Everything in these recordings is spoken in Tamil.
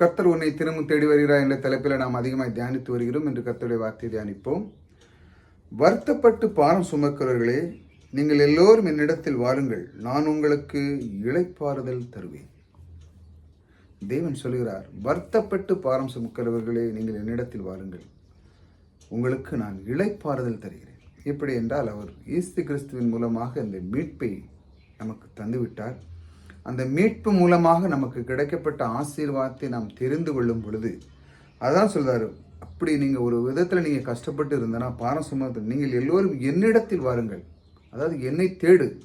கர்த்தர் உன்னை தினமும் தேடி வருகிறார் என்ற தலைப்பில் நாம் அதிகமாக தியானித்து வருகிறோம் என்று கர்த்தருடைய வார்த்தையை தியானிப்போம். வருத்தப்பட்டு பாரம் சுமக்கிறவர்களே நீங்கள் எல்லோரும் என்னிடத்தில் வாருங்கள் நான் உங்களுக்கு இழைப்பாறுதல் தருவேன். தேவன் சொல்கிறார் வருத்தப்பட்டு பாரம் சுமக்கிறவர்களே நீங்கள் என்னிடத்தில் வாருங்கள் உங்களுக்கு நான் இழைப்பாறுதல் தருகிறேன். எப்படி என்றால் அவர் இயேசு கிறிஸ்துவின் மூலமாக இந்த மீட்பை நமக்கு தந்துவிட்டார். அந்த மீட்பு மூலமாக நமக்கு கிடைக்கப்பட்ட ஆசீர்வாதத்தை நாம் தெரிந்து கொள்ளும் பொழுது அதான் சொல்கிறார் அப்படி நீங்கள் ஒரு விதத்தில் நீங்கள் கஷ்டப்பட்டு இருந்தனா பாரம் சுமத்து நீங்கள் எல்லோரும் என்னிடத்தில் வாருங்கள். அதாவது என்னை தேடு.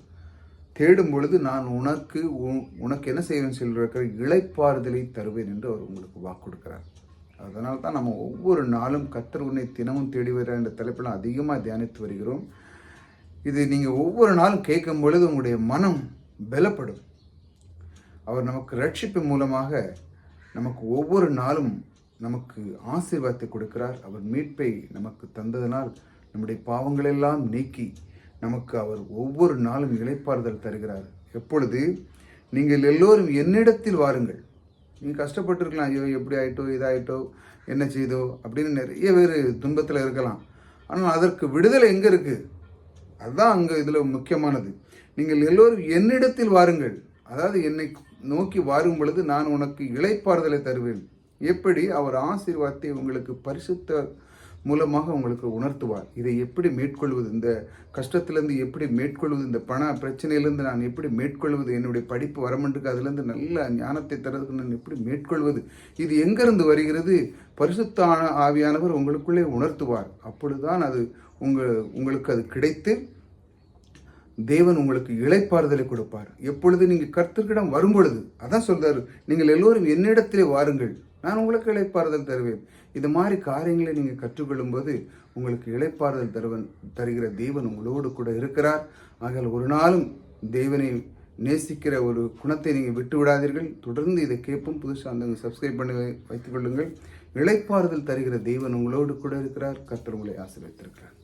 தேடும் பொழுது நான் உனக்கு உ- உனக்கு என்ன செய்வேன் சொல்லிருக்கிற இளைப்பாறுதலை தருவேன் என்று அவர் உங்களுக்கு வாக்கு கொடுக்கிறார். அதனால தான் நம்ம ஒவ்வொரு நாளும் கத்தர் உன்னை தினமும் தேடி வர என்ற தலைப்பில் அதிகமாக தியானித்து வருகிறோம். இது நீங்கள் ஒவ்வொரு நாளும் கேட்கும் பொழுது உங்களுடைய மனம் பலப்படும். அவர் நமக்கு ரட்சிப்பு மூலமாக நமக்கு ஒவ்வொரு நாளும் நமக்கு ஆசீர்வாதத்தை கொடுக்கிறார். அவர் மீட்பை நமக்கு தந்ததனால் நம்முடைய பாவங்களெல்லாம் நீக்கி நமக்கு அவர் ஒவ்வொரு நாளும் இழைப்பாறுதல் தருகிறார். எப்பொழுது நீங்கள் எல்லோரும் என்னிடத்தில் வாருங்கள். நீங்கள் கஷ்டப்பட்டுருக்கலாம் ஐயோ எப்படி ஆயிட்டோ இதாயிட்டோ என்ன செய்தோ அப்படின்னு நிறைய பேர் துன்பத்தில் இருக்கலாம். ஆனால் அதற்கு விடுதலை எங்கே இருக்குது அதுதான் அங்கே இதில் முக்கியமானது. நீங்கள் எல்லோரும் என்னிடத்தில் வாருங்கள். அதாவது என்னை நோக்கி வாரும் பொழுது நான் உனக்கு இழைப்பாறுதலை தருவேன். எப்படி? அவர் ஆசீர்வாதத்தை உங்களுக்கு பரிசுத்த மூலமாக உங்களுக்கு உணர்த்துவார். இதை எப்படி மேற்கொள்வது? இந்த கஷ்டத்திலேருந்து எப்படி மேற்கொள்வது? இந்த பண பிரச்சனையிலேருந்து நான் எப்படி மேற்கொள்வது? என்னுடைய படிப்பு வரமண்டுக்கு அதுலேருந்து நல்ல ஞானத்தை தரதுக்கு நான் எப்படி மேற்கொள்வது? இது எங்கிருந்து வருகிறது? பரிசுத்த ஆவியானவர் உங்களுக்குள்ளே உணர்த்துவார். அப்பொழுதுதான் அது உங்கள் உங்களுக்கு அது கிடைத்து தேவன் உங்களுக்கு இழைப்பாறுதலை கொடுப்பார். எப்பொழுது நீங்கள் கர்த்தர்கிடம் வரும்பொழுது அதான் சொல்கிறார் நீங்கள் எல்லோரும் என்னிடத்திலே வாருங்கள் நான் உங்களுக்கு இழைப்பாறுதல் தருவேன். இது மாதிரி காரியங்களை நீங்கள் கற்றுக்கொள்ளும்போது உங்களுக்கு இழைப்பாறுதல் தருவன் தருகிற தேவன் உங்களோடு கூட இருக்கிறார். ஆகல் ஒரு நாளும் தேவனை நேசிக்கிற ஒரு குணத்தை நீங்கள் விட்டு விடாதீர்கள். தொடர்ந்து இதை கேட்போம். புதுசாக அந்த சப்ஸ்கிரைப் பண்ணி வைத்துக்கொள்ளுங்கள் வைத்துக் கொள்ளுங்கள். தருகிற தெய்வன் உங்களோடு கூட இருக்கிறார். கர்த்தர் உங்களை ஆசீர்வதித்திருக்கிறார்.